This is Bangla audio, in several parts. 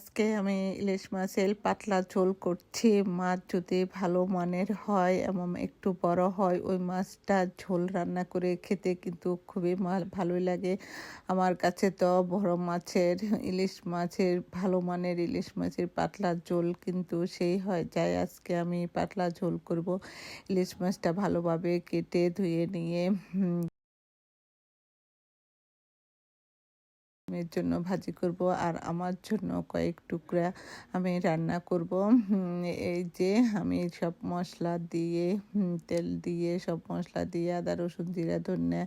আজকে আমি ইলিশ মাছের পাতলা ঝোল করছি। মাছ যদি ভালো মানের হয় এবং একটু বড় হয়, ওই মাছটা ঝোল রান্না করে খেতে কিন্তু খুবই ভালোই লাগে। আমার কাছে তো বড় মাছের, ইলিশ মাছের, ভালো মানের ইলিশ মাছের পাতলা ঝোল কিন্তু সেই হয়, যাই আজকে আমি পাতলা ঝোল করব। ইলিশ মাছটা ভালোভাবে কেটে ধুয়ে নিয়ে হুম, এর জন্য ভাজি করব আর আমার জন্য কয়েক টুকরা আমি রান্না করব। এই যে আমি সব মশলা দিয়ে তেল দিয়ে সব মশলা দিয়ে আদা রসুন জিরা ধনিয়া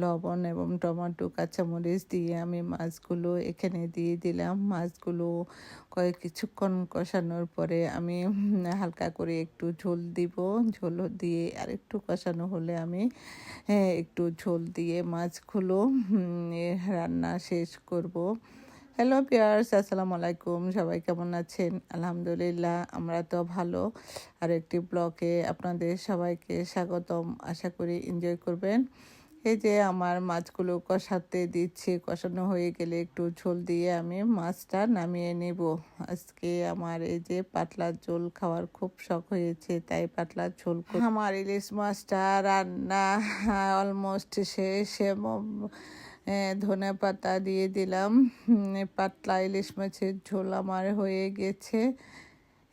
লবণ এবং টমেটো কাঁচামরিচ দিয়ে আমি মাছগুলো এখানে দিয়ে দিলাম। মাছগুলো কয়েক কিছুক্ষণ কষানোর পরে আমি হালকা করে একটু ঝোল দিব। ঝোল দিয়ে আর একটু কষানো হলে আমি হ্যাঁ একটু ঝোল দিয়ে মাছগুলো রান্না শেষ করব। হ্যালো পিয়ার্স আসসালামু আলাইকুম। সবাই কেমন আছেন? আলহামদুলিল্লাহ, আমরা তো ভালো। আর একটি ব্লগে আপনাদের সবাইকে স্বাগতম। আশা করি এনজয় করবেন। এই যে আমার মাছগুলো কষাতে দিচ্ছি, কষানো হয়ে গেলে একটু ঝোল দিয়ে আমি মাছটা নামিয়ে নেব। আজকে আমার এই যে পাতলা ঝোল খাওয়ার খুব শখ হয়েছে, তাই পাতলা ঝোল আমার ইলিশ মাছটা রান্না অলমোস্ট শেষ। এবং ধনে পাতা দিয়ে দিলাম। পাতলা ইলিশ মাছের ঝোল আমার হয়ে গেছে।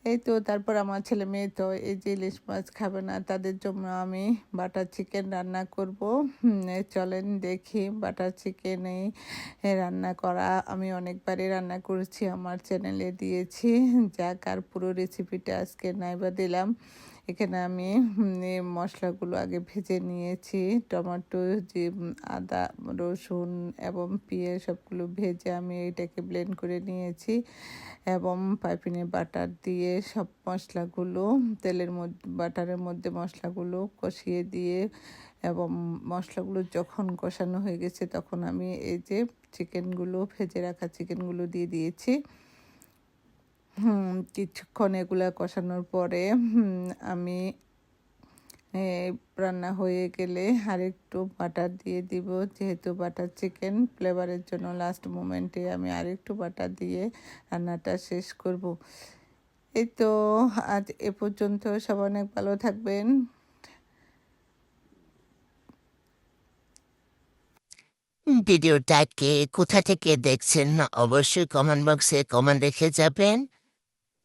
এই তো, তারপর আমার ছেলে মেয়ে তো এই যে ইলিশ মাছ খাবে না, তাদের জন্য আমি বাটার চিকেন রান্না করব। চলেন দেখি বাটার চিকেন এই রান্না করা। আমি অনেকবারই রান্না করেছি, আমার চ্যানেলে দিয়েছি। যাক, আর পুরো রেসিপিটা আজকে নাইবা দিলাম। এখানে আমি মশলাগুলো আগে ভেজে নিয়েছি। টমেটো, যে আদা, রসুন এবং পেঁয়াজ সবগুলো ভেজে আমি এটাকে ব্লেন্ড করে নিয়েছি এবং পাইপিনে বাটার দিয়ে সব মশলাগুলো, তেলের মধ্যে, বাটারের মধ্যে মশলাগুলো কষিয়ে দিয়ে এবং মশলাগুলো যখন কষানো হয়ে গেছে তখন আমি এই যে, চিকেনগুলো, ভেজে রাখা চিকেনগুলো দিয়ে দিয়েছি। কিছুক্ষণ এগুলা কষানোর পরে আমি রান্না হয়ে গেলে আরেকটু বাটার দিয়ে দিব। যেহেতু বাটার চিকেন ফ্লেভারের জন্য লাস্ট মোমেন্টে আমি আরেকটু বাটার দিয়ে রান্নাটা শেষ করব। এই তো, আজ এ পর্যন্ত সব অনেক ভালো থাকবেন। ভিডিওটাকে কোথা থেকে দেখছেন অবশ্যই কমেন্ট বক্সে কমেন্ট রেখে যাবেন।